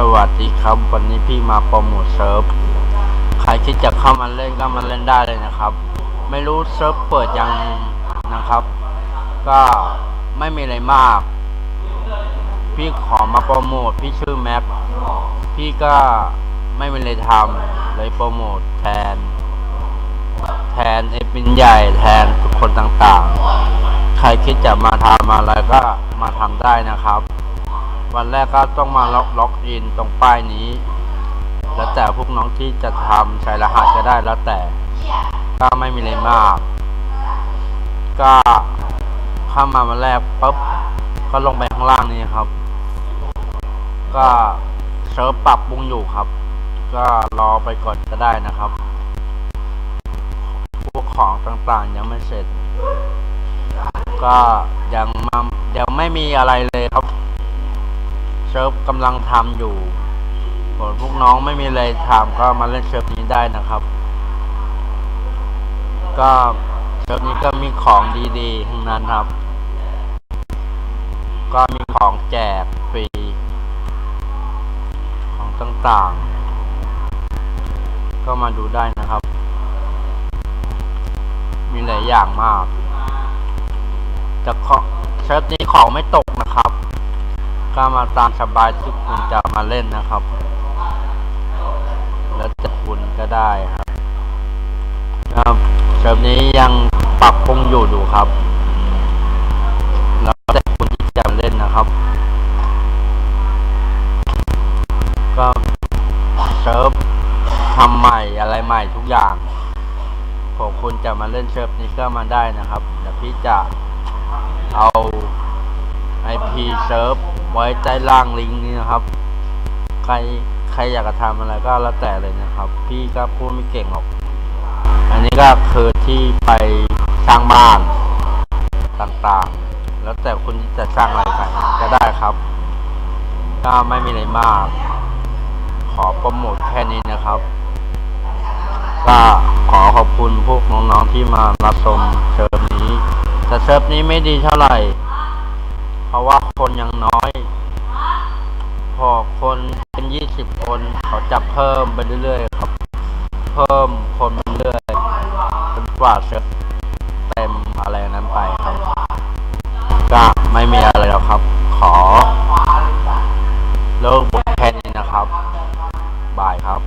สวัสดีครับวันนี้พี่มาโปรโมทเซิร์ฟใครคิดจะเข้ามาเล่นก็มาเล่นได้เลยนะครับ ไม่รู้เซิร์ฟเปิดยังนะครับ ก็ไม่มีอะไรมาก พี่ขอมาโปรโมทพี่ชื่อแม็กพี่ก็ไม่มีอะไรทำเลยโปรโมทแทน แทนเอปินใหญ่แทนทุกคนต่างๆ ใครคิดจะมาทำอะไรก็มาทำได้นะครับ วันแรกก็ต้องมาล็อกล็อกอินตรงป้ายนี้ แล้วแต่พวกน้องที่จะทำใช้รหัสก็ได้แล้วแต่ ก็ไม่มีอะไรมาก ก็เข้ามาวันแรกปุ๊บก็ลงไปข้างล่างนี้ครับ ก็เซิร์ฟปรับปรุงอยู่ครับ ก็รอไปก่อนก็ได้นะครับ พวกของต่างๆยังไม่เสร็จ ก็ยังมายังไม่มีอะไรเลยครับ เซิร์ฟกำลังทำอยู่พวกน้องไม่มีอะไรทำก็มาเล่นเซิร์ฟนี้ได้นะครับ ก็เซิร์ฟนี้ก็มีของดีๆทั้งนั้นครับ ก็มีของแจกฟรี ของต่างๆ ก็มาดูได้นะครับ มีหลายอย่างมากแต่ของเซิร์ฟนี้ของไม่ตก ก็มาตามสบายที่คุณจะมาเล่นนะครับ แล้วแต่คุณก็ได้ครับครับเซิร์ฟนี้ยังปรับปรุงอยู่ดูครับ แล้วแต่คุณที่จะเล่นนะครับ ก็เซิร์ฟทำใหม่อะไรใหม่ทุกอย่างผมคุณจะมาเล่นเซิร์ฟนี้ก็มาได้นะครับเดี๋ยวพี่จะเอา IP เซิร์ฟ ไว้ใต้ล่างลิงก์นี้นะครับ ใครใครอยากจะทำอะไรก็แล้วแต่เลยนะครับ พี่ก็พูดไม่เก่งหรอก อันนี้ก็คือที่ไปสร้างบ้านต่างๆ แล้วแต่คุณจะสร้างอะไรกันก็ได้ครับก็ไม่มีอะไรมาก ขอโปรโมทแค่นี้นะครับ ก็ขอขอบคุณพวกน้องๆที่มารับชมเซิร์ฟนี้แต่เซิร์ฟนี้ไม่ดีเท่าไหร่ เพราะว่าคนยังน้อยิบคนเขาจับเพิ่มไปเรื่อยๆครับ เพิ่มคนไปเรื่อยจนกว่าจะเต็มอะไรนั้นไปครับ ก็ไม่มีอะไรแล้วครับ ขอ เลิกบทแค่นี้นะครับ บายครับ